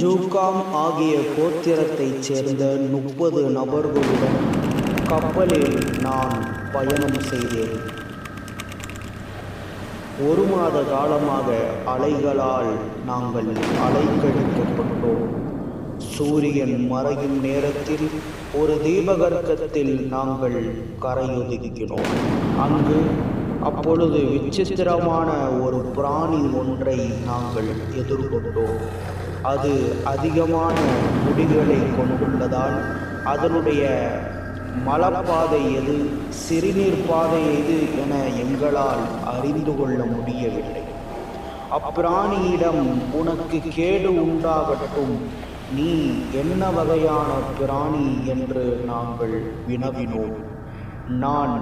ஜூகாம் ஆகிய கோத்திரத்தைச் சேர்ந்த முப்பது நபர்களுடன் கப்பலில் நான் பயணம் செய்தேன். ஒரு மாத காலமாக அலைகளால் நாங்கள் அலைக்கழிக்கப்பட்டோம். சூரியன் மறையும் நேரத்தில் ஒரு தீபகற்பத்தில் நாங்கள் கரையொதுக்கினோம். அங்கு அப்பொழுது விசித்திரமான ஒரு பிராணி ஒன்றை நாங்கள் எதிர்கொண்டோம். அது அதிகமான முடிகளை கொண்டுள்ளதால் அதனுடைய மலப்பாதை எது சிறுநீர் பாதை எது என எங்களால் அறிந்து கொள்ள முடியவில்லை. அப்பிராணியிடம் உனக்கு கேடு உண்டாகட்டும் நீ என்ன வகையான பிராணி என்று நாங்கள் வினவினோம். நான்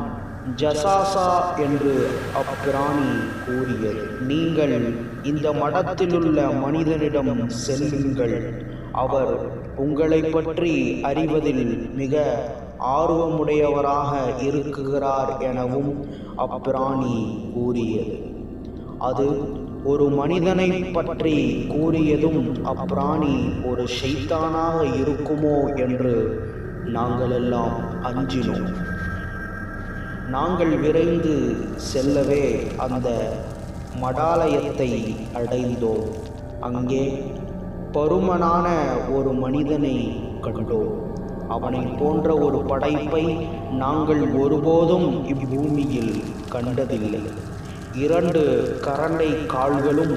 ஜசாசா என்று அப்பிராணி கூறியது. நீங்கள் இந்த மடத்திலுள்ள மனிதனிடம் செல்லுங்கள். அவர் உங்களை பற்றி அறிவதில் மிக ஆர்வமுடையவராக இருக்குகிறார் எனவும் அப்பிராணி கூறியது. அது ஒரு மனிதனை பற்றி கூறியதும் அப்பிராணி ஒரு ஷைத்தானாக இருக்குமோ என்று நாங்கள் எல்லாம் அஞ்சினோம். நாங்கள் விரைந்து செல்லவே அந்த மடாலயத்தை அடைந்தோம். அங்கே பருமனான ஒரு மனிதனை கண்டோம். அவனை போன்ற ஒரு படைப்பை நாங்கள் ஒருபோதும் இப்பூமியில் கண்டதில்லை. இரண்டு கரண்டை கால்களும்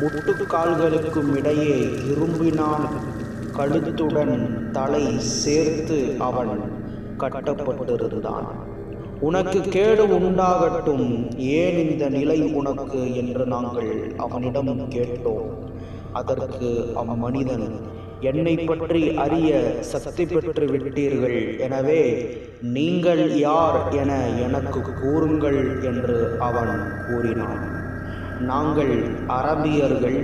முட்டுக்கால்களுக்கும் இடையே இரும்பினால் கழுத்துடன் தலை சேர்த்து அவன் கட்டப்பட்டிருந்தான். உனக்கு கேடு உண்டாகட்டும் ஏன் இந்த நிலை உனக்கு என்று நாங்கள் அவனிடம் கேட்டோம். அதற்கு அம்மனிதன் என்னை பற்றி அறிய சக்தி பெற்று விட்டீர்கள். எனவே நீங்கள் யார் என எனக்கு கூறுங்கள் என்று அவன் கூறினான். நாங்கள் அரபியர்கள்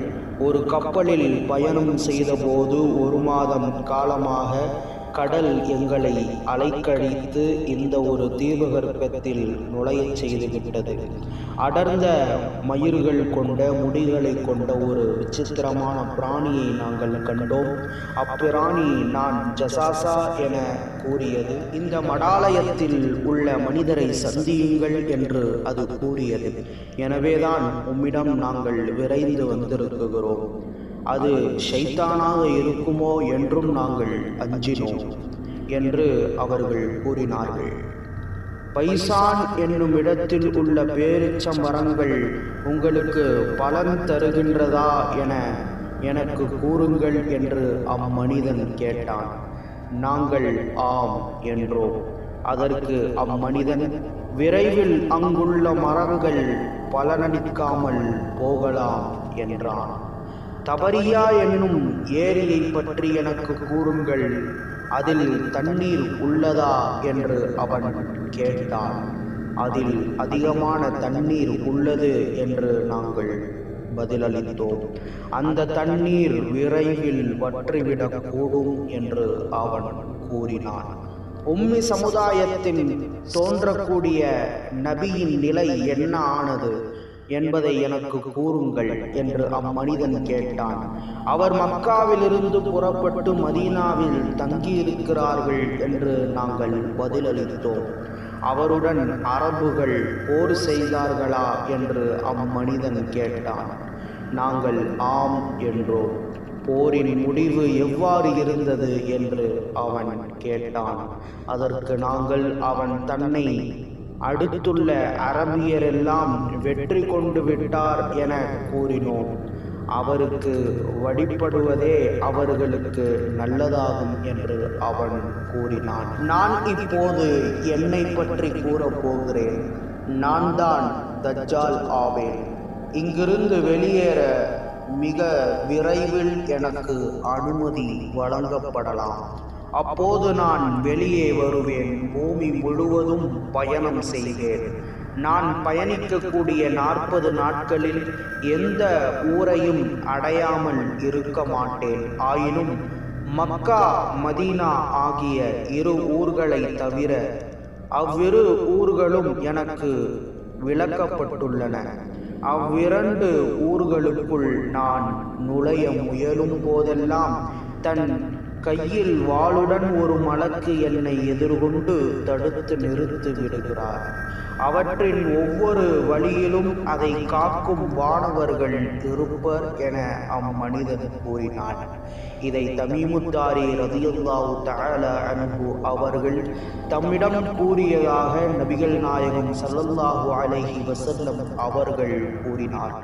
ஒரு கப்பலில் பயணம் செய்தபோது ஒரு மாதம் காலமாக கடல் எங்களை அலைக்கழித்து இந்த ஒரு தீபகற்பத்தில் நுழையச் செய்துவிட்டது. அடர்ந்த மயிர்கள் கொண்ட முடிகளை கொண்ட ஒரு விசித்திரமான பிராணியை நாங்கள் கண்டோம். அப்பிராணி நான் ஜசாசா என கூறியது. இந்த மடாலயத்தில் உள்ள மனிதரை சந்தியுங்கள் என்று அது கூறியது. எனவேதான் உம்மிடம் நாங்கள் விரைந்து வந்திருக்கிறோம் அது ஷைத்தானாக இருக்குமோ என்றும் நாங்கள் அஞ்சினோம் என்று அவர்கள் கூறினார்கள். பைசான் என்னும் இடத்தில் உள்ள பேரிச்ச மரங்கள் உங்களுக்கு பலன் தருகின்றதா என எனக்கு கூறுங்கள் என்று அம்மனிதன் கேட்டான். நாங்கள் ஆம் என்றோம். அதற்கு அம்மனிதன் விரைவில் அங்குள்ள மரங்கள் பலனளிக்காமல் போகலாம் என்றான். தபரியா என்னும் ஏரியை பற்றி எனக்கு கூறுங்கள். அதில் தண்ணீர் உள்ளதா என்று அவன் கேட்டான். அதில் அதிகமான தண்ணீர் உள்ளது என்று நாங்கள் பதிலளித்தோம். அந்த தண்ணீர் விரைவில் வற்றிவிடக் கூடும் என்று அவன் கூறினான். உம்மி சமுதாயத்தின் தோன்றக்கூடிய நபியின் நிலை என்ன ஆனது? என்பதை எனக்கு கூறுங்கள் என்று அம்மனிதன் கேட்டான். அவர் மக்காவிலிருந்து புறப்பட்டு மதீனாவில் தங்கியிருக்கிறார்கள் என்று நாங்கள் பதிலளித்தோம். அவருடன் அரபுகள் போர் செய்தார்களா என்று அம்மனிதன் கேட்டான். நாங்கள் ஆம் என்றோம். போரின் முடிவு எவ்வாறு இருந்தது என்று அவன் கேட்டான். அதற்கு நாங்கள் அவன் தன்னை அடுத்துள்ள அரபியரெல்லாம் வெற்றி கொண்டு விட்டார் என கூறினோம். அவருக்கு வழிபடுவதே அவர்களுக்கு நல்லதாகும் என்று அவன் கூறினான். நான் இப்போது என்னை பற்றி கூறப் போகிறேன். நான் தான் தஜ்ஜால் ஆவேன். இங்கிருந்து வெளியேற மிக விரைவில் எனக்கு அனுமதி வழங்கப்படலாம். அப்போது நான் வெளியே வருவேன். பூமி முழுவதும் பயணம் செய்வேன். நான் பயணிக்கக்கூடிய நாற்பது நாட்களில் எந்த ஊரையும் அடையாமல் இருக்க மாட்டேன். ஆயினும் மக்கா மதீனா ஆகிய இரு ஊர்களை தவிர அவ்விரு ஊர்களும் எனக்கு விளக்கப்பட்டுள்ளன. அவ்விரண்டு ஊர்களுக்குள் நான் நுழைய முயலும் போதெல்லாம் தன் கையில் வாளுடன் ஒரு மலக்கு என்னை எதிர்கொண்டு தடுத்து நிறுத்தி விடுகிறார். அவற்றின் ஒவ்வொரு வழியிலும் அதை காக்கும் வானவர்கள் இருப்பர் என அம்மனிதன் கூறினான். இதை தமிமுத்தாரி ரதியுல்லாவு தகல அன்ஹு அவர்கள் தம்மிடம் கூறியதாக நபிகள் நாயகம் சல்லல்லாஹு அலைஹி வசல்லம் அவர்கள் கூறினார்